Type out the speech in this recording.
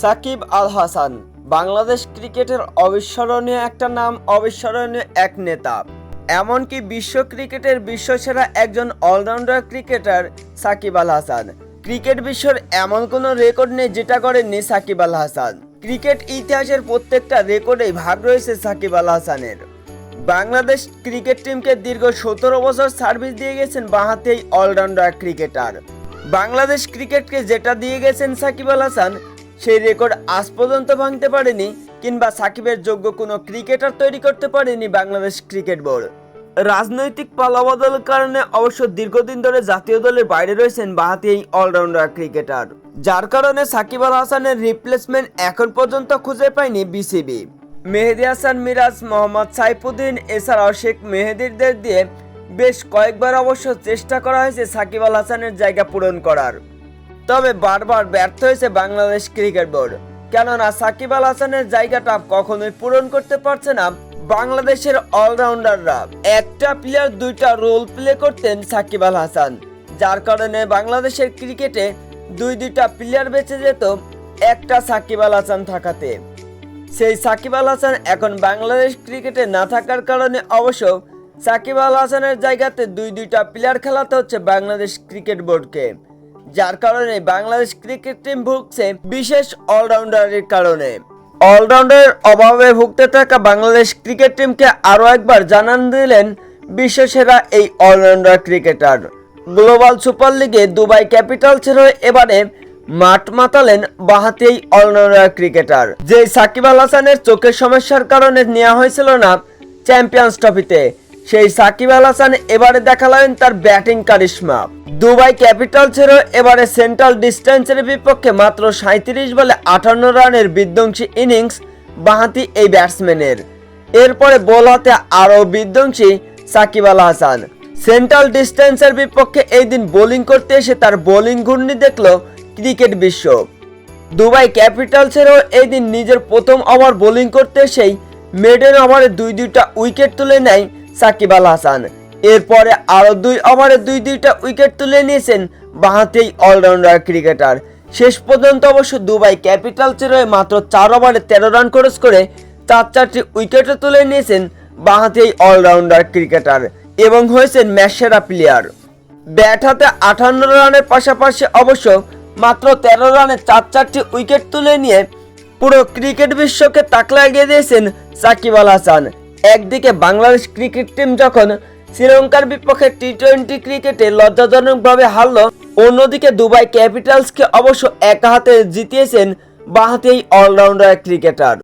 সাকিব আল হাসান বাংলাদেশ ক্রিকেটের অবিস্মরণীয় একটা নাম, অবিস্মরণীয় এক নেতা। এমনকি বিশ্ব ক্রিকেটের বিশ্বসেরা একজন allrounder cricketer Shakib Al Hasan cricket বিশ্বের এমন কোনো রেকর্ড নেই যেটা করেননি সাকিব আল হাসান ক্রিকেট ইতিহাসের প্রত্যেকটা রেকর্ডেই ভাগ রয়েছে সাকিব আল হাসানের বাংলাদেশ ক্রিকেট টিমকে দীর্ঘ সতেরো বছর সার্ভিস দিয়ে গেছেন বাঁহাতে অলরাউন্ডার ক্রিকেটার। বাংলাদেশ ক্রিকেটকে যেটা দিয়ে গেছেন সাকিব আল হাসান সেই রেকর্ড আজ পর্যন্ত ভাঙতে পারেনি কিংবা সাকিবের যোগ্য কোনো ক্রিকেটার তৈরি করতে পারেনি বাংলাদেশ ক্রিকেট বোর্ড রাজনৈতিক পালাবদলের কারণে অবশ্য দীর্ঘদিন ধরে জাতীয় দলের বাইরে রয়েছেন বাহাতি এই অলরাউন্ডার ক্রিকেটার যার কারণে সাকিব আল হাসানের রিপ্লেসমেন্ট এখন পর্যন্ত খুঁজে পায়নি বিসিবি মেহেদি হাসান, মিরাজ, মোহাম্মদ সাইফুদ্দিন এছাড়াও শেখ মেহেদিরদের দিয়ে বেশ কয়েকবার অবশ্য চেষ্টা করা হয়েছে সাকিব আল হাসানের জায়গা পূরণ করার। তবে বারবার ব্যর্থ হয়েছে বাংলাদেশ ক্রিকেট বোর্ড। কেননা সাকিব আল হাসানের জায়গাটা কখনোই পূরণ করতে পারছে না বাংলাদেশের অলরাউন্ডাররা। একটা প্লেয়ার দুইটা রোল প্লে করতেন সাকিব আল হাসান, যার কারণে বাংলাদেশের ক্রিকেটে দুই দুইটা প্লেয়ার বেঁচে যেত একটা সাকিব আল হাসান থাকাতে। সেই সাকিব আল হাসান এখন বাংলাদেশ ক্রিকেটে না থাকার কারণে অবশ্য সাকিব আল হাসানের জায়গাতে দুই দুইটা প্লেয়ার খেলাতে হচ্ছে বাংলাদেশ ক্রিকেট বোর্ডকে। যার কারণে বাংলাদেশ ক্রিকেট টিম ভুগছে বিশেষ অলরাউন্ডারের কারণে। অলরাউন্ডারের অভাবে ভুগতে থাকা বাংলাদেশ ক্রিকেট টিমকে আরও একবার জানান দিলেন বিশ্বসেরা এই অলরাউন্ডার ক্রিকেটার গ্লোবাল সুপার লিগে দুবাই ক্যাপিটালস হয়ে এবারে মাঠ মাতালেন বাহাতি এই অলরাউন্ডার ক্রিকেটার যে সাকিব আল হাসানের চোখের সমস্যার কারণে নেওয়া হয়েছিল না চ্যাম্পিয়ন্স ট্রফিতে সেই সাকিব আল হাসান এবারে দেখালেন তার ব্যাটিং কারিশমা দুবাই ক্যাপিটাল ছেড়ে এবারে সেন্ট্রাল ডিস্টেন্সের বিপক্ষে মাত্র সাঁত্রিশ বলে আটান্ন রানের বিধ্বংসী ইনিংস বাহাতি এই ব্যাটসম্যানের। এরপরে বল হাতে আরও বিধ্বংসী সাকিব আল হাসান। সেন্ট্রাল ডিস্টেন্সের বিপক্ষে এই দিন বোলিং করতে এসে তার বোলিং ঘূর্ণি দেখল ক্রিকেট বিশ্ব। দুবাই ক্যাপিটালসেরও এই দিন নিজের প্রথম ওভার বোলিং করতে এসেই মেডেন ওভারে দুই দুইটা উইকেট তুলে নেয় সাকিব আল হাসান। এরপরে আরও দুই ওভারে দুই দুইটা উইকেট তুলে নিয়েছেন বাহাতেই অলরাউন্ডার ক্রিকেটার। শেষ পর্যন্ত অবশ্য দুবাই ক্যাপিটালসের হয়ে মাত্র চার ওভারে তেরো রান খরচ করে চার চারটি উইকেটও তুলে নিয়েছেন বাহাতেই অলরাউন্ডার ক্রিকেটার এবং হয়েছেন ম্যাচ সেরা প্লেয়ার। ব্যাট হাতে আটান্ন রানের পাশাপাশি অবশ্য মাত্র তেরো রানে চার চারটি উইকেট তুলে নিয়ে পুরো ক্রিকেট বিশ্বকে তাক লাগিয়ে দিয়েছেন সাকিব আল হাসান। একদিকে বাংলাদেশ ক্রিকেট টিম যখন শ্রীলঙ্কার বিপক্ষে টি টোয়েন্টি ক্রিকেটে লজ্জাজনকভাবে হারল। অন্যদিকে দুবাই ক্যাপিটালসকে অবশ্য একা হাতে জিতিয়েছেন বাহাতেই অলরাউন্ডার ক্রিকেটার।